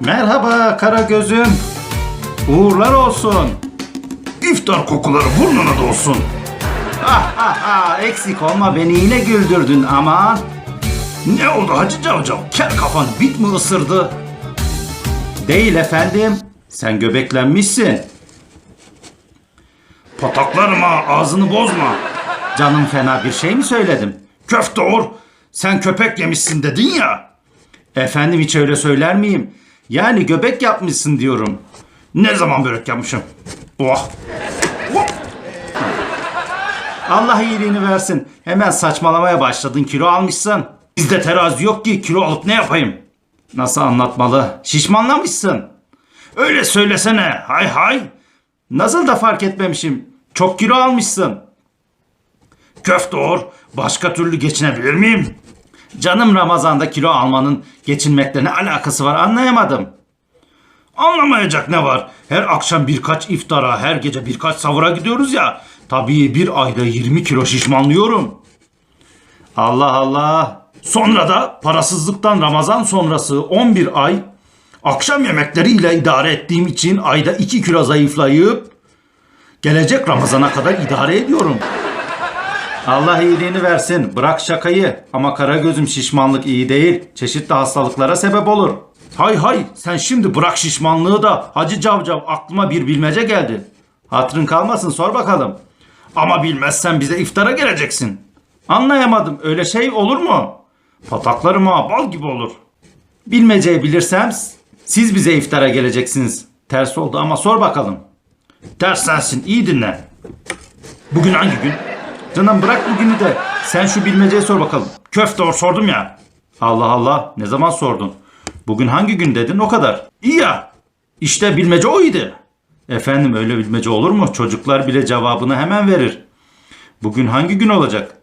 Merhaba kara gözüm. Uğurlar olsun. İftar kokuları burnuna dolsun. Ah ah ah eksik olma beni yine güldürdün aman. Ne oldu Hacı Cavcav? Kel kafan bit mi ısırdı? Değil efendim. Sen göbeklenmişsin. Pataklarıma ağzını bozma. Canım fena bir şey mi söyledim? Köfte or. Sen köpek yemişsin dedin ya. Efendim hiç öyle söyler miyim? Yani göbek yapmışsın diyorum. Ne zaman börek yapmışım? Oh. Allah iyiliğini versin. Hemen saçmalamaya başladın kilo almışsın. Bizde terazi yok ki kilo alıp ne yapayım? Nasıl anlatmalı? Şişmanlamışsın. Öyle söylesene. Hay hay. Nasıl da fark etmemişim. Çok kilo almışsın. Köfte or. Başka türlü geçinebilir miyim? Canım Ramazan'da kilo almanın geçinmekle ne alakası var anlayamadım. Anlamayacak ne var? Her akşam birkaç iftara, her gece birkaç savura gidiyoruz ya. Tabii bir ayda 20 kilo şişmanlıyorum. Allah Allah. Sonra da parasızlıktan Ramazan sonrası 11 ay akşam yemekleriyle idare ettiğim için ayda 2 kilo zayıflayıp gelecek Ramazan'a kadar idare ediyorum. Allah iyiliğini versin. Bırak şakayı. Ama kara gözüm şişmanlık iyi değil. Çeşitli hastalıklara sebep olur. Hay hay sen şimdi bırak şişmanlığı da Hacı Cavcav aklıma bir bilmece geldi. Hatırın kalmasın sor bakalım. Ama bilmezsen bize iftara geleceksin. Anlayamadım. Öyle şey olur mu? Pataklarıma bal gibi olur. Bilmeceyi bilirsem siz bize iftara geleceksiniz. Ters oldu ama sor bakalım. Ters sensin iyi dinle. Bugün hangi gün? Canım bırak bugünü de sen şu bilmeceyi sor bakalım. Köfte or sordum ya. Allah Allah ne zaman sordun? Bugün hangi gün dedin o kadar. İyi ya. İşte bilmece oydu. Efendim öyle bilmece olur mu? Çocuklar bile cevabını hemen verir. Bugün hangi gün olacak?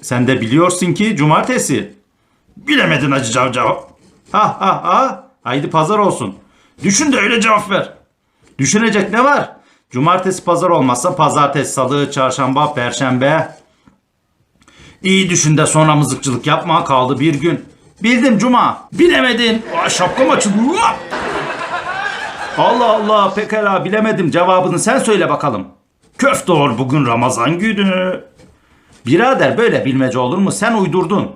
Sen de biliyorsun ki cumartesi. Bilemedin Hacı Cavcav. Ha ha ha. Haydi pazar olsun. Düşün de öyle cevap ver. Düşünecek ne var? Cumartesi pazar olmazsa pazartesi, salı, çarşamba, perşembe. İyi düşün de sonra mızıkçılık yapma kaldı bir gün. Bildim cuma. Bilemedin. Aa, şapkam açıldı. Allah Allah pekala bilemedim cevabını sen söyle bakalım. Köfte or bugün Ramazan günü. Birader böyle bilmece olur mu? Sen uydurdun.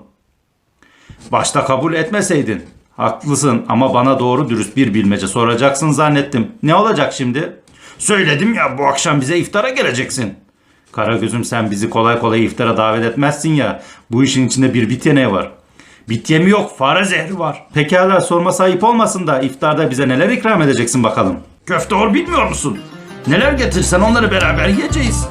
Başta kabul etmeseydin. Haklısın ama bana doğru dürüst bir bilmece soracaksın zannettim. Ne olacak şimdi? Söyledim ya bu akşam bize iftara geleceksin. Karagözüm sen bizi kolay kolay iftara davet etmezsin ya. Bu işin içinde bir bit yeneği var. Bit yemi yok fare zehri var. Pekala sorma sahip olmasın da iftarda bize neler ikram edeceksin bakalım. Köfte or bilmiyor musun? Neler getirsen onları beraber yiyeceğiz.